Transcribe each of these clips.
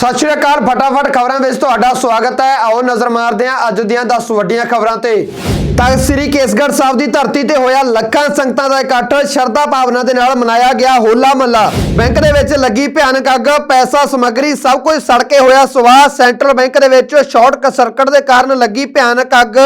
ਸਤਿ ਸ਼੍ਰੀ ਅਕਾਲ, ਫਟਾਫਟ ਖਬਰਾਂ ਵਿੱਚ ਤੁਹਾਡਾ ਸਵਾਗਤ ਹੈ। ਆਓ ਨਜ਼ਰ ਮਾਰਦੇ ਹਾਂ ਅੱਜ ਦੀਆਂ 10 ਵੱਡੀਆਂ ਖਬਰਾਂ ਤੇ। ਤਖਤ ਸ੍ਰੀ ਕੇਸਗੜ੍ਹ ਸਾਹਿਬ ਦੀ ਧਰਤੀ ਤੇ ਹੋਇਆ ਲੱਖਾਂ ਸੰਗਤਾਂ ਦਾ ਇਕੱਠ, ਸ਼ਰਧਾ ਭਾਵਨਾ ਦੇ ਨਾਲ ਮਨਾਇਆ ਗਿਆ ਹੋਲਾ ਮਹੱਲਾ। ਬੈਂਕ ਦੇ ਵਿੱਚ ਲੱਗੀ ਭਿਆਨਕ ਅੱਗ, ਪੈਸਾ ਸਮੱਗਰੀ ਸਭ ਕੁਝ ਸੜ ਕੇ ਹੋਇਆ ਸਵਾਹ। ਸੈਂਟਰਲ ਬੈਂਕ ਦੇ ਵਿੱਚ ਸ਼ਾਰਟ ਸਰਕਟ ਦੇ ਕਾਰਨ ਲੱਗੀ ਭਿਆਨਕ ਅੱਗ।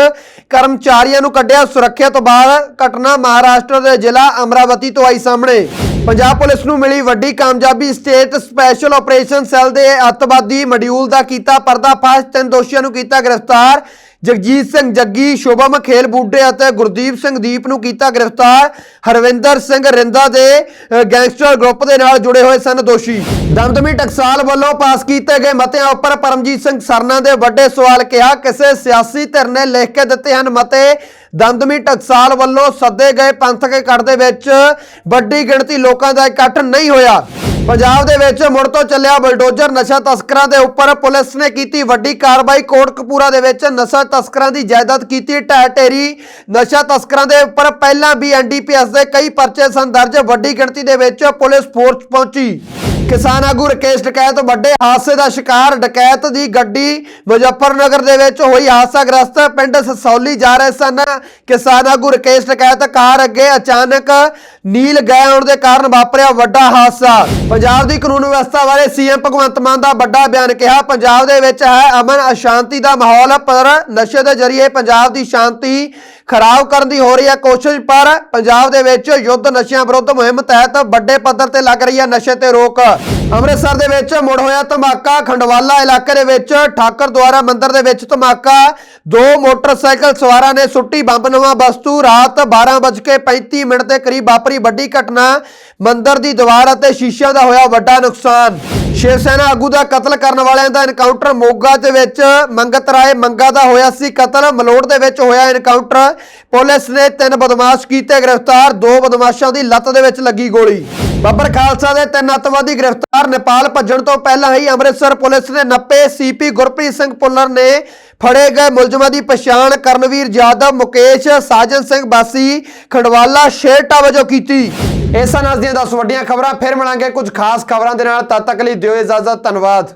ਕਰਮਚਾਰੀਆਂ ਨੂੰ ਕੱਢਿਆ ਸੁਰੱਖਿਆ ਤੋਂ ਬਾਅਦ ਘਟਨਾ ਮਹਾਰਾਸ਼ਟਰ ਦੇ ਜ਼ਿਲ੍ਹਾ ਅਮਰਾਵਤੀ ਤੋਂ ਆਈ ਸਾਹਮਣੇ। ਪੰਜਾਬ ਪੁਲਿਸ ਨੂੰ ਮਿਲੀ ਵੱਡੀ ਕਾਮਯਾਬੀ। ਸਟੇਟ ਸਪੈਸ਼ਲ ਆਪਰੇਸ਼ਨ ਸੈੱਲ ਦੇ ਅੱਤਵਾਦੀ ਮੋਡਿਊਲ ਦਾ ਕੀਤਾ ਪਰਦਾਫਾਸ਼। ਤਿੰਨ ਦੋਸ਼ੀਆਂ ਨੂੰ ਕੀਤਾ ਗ੍ਰਿਫਤਾਰ। ਜਗਜੀਤ ਸਿੰਘ ਜੱਗੀ ਸ਼ੋਭਮ ਖੇਲ ਬੂਟੇ ਅਤੇ ਗੁਰਦੀਪ ਸਿੰਘ ਦੀਪ ਨੂੰ ਕੀਤਾ ਗ੍ਰਿਫਤਾਰ। ਹਰਵਿੰਦਰ ਸਿੰਘ ਰਿੰਦਾ ਦੇ ਗੈਂਗਸਟਰ ਗਰੁੱਪ ਦੇ ਨਾਲ ਜੁੜੇ ਹੋਏ ਸਨ ਦੋਸ਼ੀ। ਦਮਦਮੀ ਟਕਸਾਲ ਵੱਲੋਂ ਪਾਸ ਕੀਤੇ ਗਏ ਮਤਿਆਂ ਉੱਪਰ ਪਰਮਜੀਤ ਸਿੰਘ ਸਰਨਾ ਦੇ ਵੱਡੇ ਸਵਾਲ ਕਿਹਾ, ਕਿਸੇ ਸਿਆਸੀ ਧਿਰ ਨੇ ਲਿਖ ਕੇ ਦਿੱਤੇ ਹਨ ਮਤੇ। ਦਮਦਮੀ ਟਕਸਾਲ ਵੱਲੋਂ ਸੱਦੇ ਗਏ ਪੰਥਕ ਇਕੱਠ ਦੇ ਵਿੱਚ ਵੱਡੀ ਗਿਣਤੀ ਲੋਕਾਂ ਦਾ ਇਕੱਠ ਨਹੀਂ ਹੋਇਆ। ਪੰਜਾਬ ਦੇ ਵਿੱਚ ਮੁੜ ਤੋਂ ਚੱਲਿਆ ਬਲਡੋਜ਼ਰ ਨਸ਼ਾ ਤਸਕਰਾਂ ਦੇ ਉੱਪਰ ਪੁਲਿਸ ਨੇ ਕੀਤੀ ਵੱਡੀ ਕਾਰਵਾਈ। ਕੋਟਕਪੂਰਾ ਦੇ ਵਿੱਚ ਨਸ਼ਾ ਤਸਕਰਾਂ ਦੀ ਜਾਇਦਾਦ ਕੀਤੀ ਢਹਿ ਢੇਰੀ। ਨਸ਼ਾ ਤਸਕਰਾਂ ਦੇ ਉੱਪਰ ਪਹਿਲਾਂ ਵੀ ਐਨਡੀਪੀਐਸ ਦੇ ਕਈ ਪਰਚੇ ਸਨ। ਦਰਜ ਵੱਡੀ ਗਿਣਤੀ ਦੇ ਵਿੱਚ ਪੁਲਿਸ ਫੋਰਸ ਪਹੁੰਚੀ। ਕਿਸਾਨ ਆਗੂ ਰਕੇਸ਼ ਡਕੈਤ ਵੱਡੇ ਹਾਦਸੇ ਦਾ ਸ਼ਿਕਾਰ। ਡਕੈਤ ਦੀ ਗੱਡੀ ਮੁਜ਼ੱਫਰਨਗਰ ਦੇ ਵਿੱਚ ਹੋਈ ਹਾਦਸਾਗ੍ਰਸਤ ਪਿੰਡ ਸਸੌਲੀ ਜਾ ਰਹੇ ਸਨ। ਕਿਸਾਨ ਆਗੂ ਰਕੇਸ਼ ਡਕੈਤ ਕਾਰ ਅੱਗੇ ਅਚਾਨਕ ਨੀਲ ਗਏ ਹੋਣ ਦੇ ਕਾਰਨ ਵਾਪਰਿਆ ਵੱਡਾ ਹਾਦਸਾ। ਪੰਜਾਬ ਦੀ ਕਾਨੂੰਨ ਵਿਵਸਥਾ ਬਾਰੇ ਸੀਐਮ ਭਗਵੰਤ ਮਾਨ ਦਾ ਵੱਡਾ ਬਿਆਨ ਕਿਹਾ, ਪੰਜਾਬ ਦੇ ਵਿੱਚ ਹੈ ਅਮਨ ਅਸ਼ਾਂਤੀ ਦਾ ਮਾਹੌਲ, ਪਰ ਨਸ਼ੇ ਦੇ ਜ਼ਰੀਏ ਪੰਜਾਬ ਦੀ ਸ਼ਾਂਤੀ ਖਰਾਬ ਕਰਨ ਦੀ ਹੋ ਰਹੀ ਹੈ ਕੋਸ਼ਿਸ਼, ਪਰ ਪੰਜਾਬ ਦੇ ਵਿੱਚ ਯੁੱਧ ਨਸ਼ਿਆਂ ਵਿਰੁੱਧ ਮੁਹਿੰਮ ਤਹਿਤ ਵੱਡੇ ਪੱਧਰ ਤੇ ਲੱਗ ਰਹੀ ਹੈ ਨਸ਼ੇ ਤੇ ਰੋਕ। ਅੰਮ੍ਰਿਤਸਰ ਦੇ ਵਿੱਚ ਮੁੜ ਹੋਇਆ ਧਮਾਕਾ, ਖੰਡਵਾਲਾ ਇਲਾਕੇ ਦੇ ਵਿੱਚ ਠਾਕਰ ਦੁਆਰਾ ਮੰਦਿਰ ਦੇ ਵਿੱਚ ਧਮਾਕਾ। ਦੋ ਮੋਟਰਸਾਈਕਲ ਸਵਾਰਾਂ ਨੇ ਸੁੱਟੀ ਬੰਬ ਨਵਾਂ ਵਸਤੂ। ਰਾਤ 12:35 ਮਿੰਟ ਦੇ ਕਰੀਬ ਵਾਪਰੀ ਵੱਡੀ ਘਟਨਾ। ਮੰਦਿਰ ਦੀ ਦੀਵਾਰ ਅਤੇ ਸ਼ੀਸ਼ਿਆਂ ਦਾ ਹੋਇਆ ਵੱਡਾ ਨੁਕਸਾਨ। ਸ਼ਿਵ ਸੈਨਾ ਆਗੂ ਦਾ ਕਤਲ ਕਰਨ ਵਾਲਿਆਂ ਦਾ ਐਨਕਾਊਂਟਰ ਮੋਗਾ ਦੇ ਵਿੱਚ ਮੰਗਤ ਰਾਏ ਮੰਗਾ ਦਾ ਹੋਇਆ ਸੀ। ਕਤਲ ਮਲੋੜ ਦੇ ਵਿੱਚ ਹੋਇਆ ਐਨਕਾਊਂਟਰ ਪੁਲਿਸ ਨੇ ਤਿੰਨ ਬਦਮਾਸ਼ ਕੀਤੇ, ਗ੍ਰਿਫਤਾਰ ਦੋ ਬਦਮਾਸ਼ਾਂ ਦੀ ਲੱਤ ਦੇ ਵਿੱਚ ਲੱਗੀ ਗੋਲੀ। ਬੱਬਰ ਖਾਲਸਾ ਦੇ ਤਿੰਨ ਅੱਤਵਾਦੀ ਗ੍ਰਿਫਤਾਰ, ਨੇਪਾਲ ਭੱਜਣ ਤੋਂ ਪਹਿਲਾਂ ਹੀ ਅੰਮ੍ਰਿਤਸਰ ਪੁਲਿਸ ਨੇ ਨੱਪੇ ਸੀਪੀ ਗੁਰਪ੍ਰੀਤ ਸਿੰਘ ਪੁੱਲਰ ਨੇ ਫੜੇ ਗਏ ਮੁਲਜ਼ਮਾਂ ਦੀ ਪਛਾਣ ਕਰਨਵੀਰ ਯਾਦਵ, ਮੁਕੇਸ਼, ਸਾਜਨ ਸਿੰਘ ਬਾਸੀ, ਖੰਡਵਾਲਾ ਸ਼ੇਰਟਾ ਵਜੋਂ ਕੀਤੀ। ਇਸ ਸਨ ਦੀਆਂ 10 ਵੱਡੀਆਂ ਖਬਰਾਂ, ਫਿਰ ਮਿਲਾਂਗੇ ਕੁਝ ਖਾਸ ਖਬਰਾਂ ਦੇ ਨਾਲ। ਤਦ ਤੱਕ ਲਈ ਦਿਓ ਇਜਾਜ਼ਤ, ਧੰਨਵਾਦ।